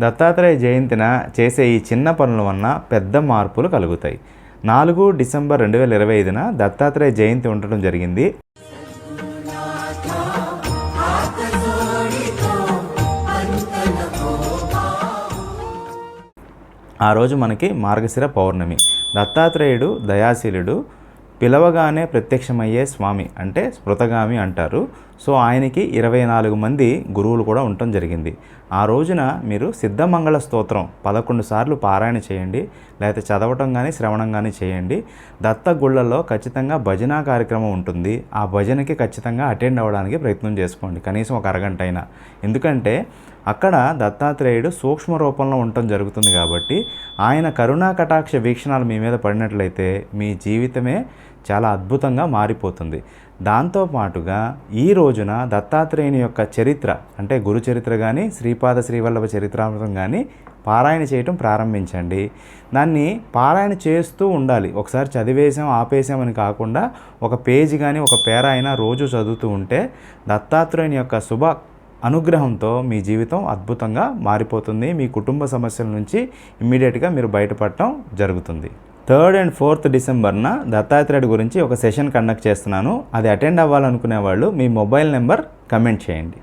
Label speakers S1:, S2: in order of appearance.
S1: దత్తాత్రేయ జయంతిన చేసే ఈ చిన్న పనుల వలన పెద్ద మార్పులు కలుగుతాయి. నాలుగు డిసెంబర్ రెండు వేల ఇరవై ఐదున దత్తాత్రేయ జయంతి ఉండటం జరిగింది. ఆ రోజు మనకి మార్గశిర పౌర్ణమి. దత్తాత్రేయుడు దయాశీలుడు పిలవగానే ప్రత్యక్షమయ్యే స్వామి అంటే స్మృతగామి అంటారు. సో ఆయనకి ఇరవై నాలుగు మంది గురువులు కూడా ఉండటం జరిగింది. ఆ రోజున మీరు సిద్ధమంగళ స్తోత్రం పదకొండు సార్లు పారాయణ చేయండి. లేకపోతే చదవటం కానీ శ్రవణం కానీ చేయండి. దత్త గుళ్ళల్లో ఖచ్చితంగా భజన కార్యక్రమం ఉంటుంది. ఆ భజనకి ఖచ్చితంగా అటెండ్ అవ్వడానికి ప్రయత్నం చేసుకోండి. కనీసం ఒక అరగంట అయినా. ఎందుకంటే అక్కడ దత్తాత్రేయుడు సూక్ష్మ రూపంలో ఉండటం జరుగుతుంది కాబట్టి ఆయన కరుణా కటాక్ష వీక్షణాలు మీ మీద పడినట్లయితే మీ జీవితమే చాలా అద్భుతంగా మారిపోతుంది. దాంతో పాటుగా ఈ రోజున దత్తాత్రేయుని యొక్క చరిత్ర అంటే గురు చరిత్ర కానీ శ్రీపాద శ్రీవల్లభ చరిత్రామృతం కానీ పారాయణ చేయటం ప్రారంభించండి. దాన్ని పారాయణ చేస్తూ ఉండాలి. ఒకసారి చదివేసాం ఆపేసామని కాకుండా ఒక పేజీ కానీ ఒక పేర అయినా రోజు చదువుతూ ఉంటే దత్తాత్రేయుని యొక్క శుభ అనుగ్రహంతో మీ జీవితం అద్భుతంగా మారిపోతుంది. మీ కుటుంబ సమస్యల నుంచి ఇమ్మీడియట్గా మీరు బయటపడటం జరుగుతుంది. థర్డ్ అండ్ ఫోర్త్ డిసెంబర్న దత్తాత్రేయుడి గురించి ఒక సెషన్ కండక్ట్ చేస్తున్నాను. అది అటెండ్ అవ్వాలనుకునే వాళ్ళు మీ మొబైల్ నెంబర్ కమెంట్ చేయండి.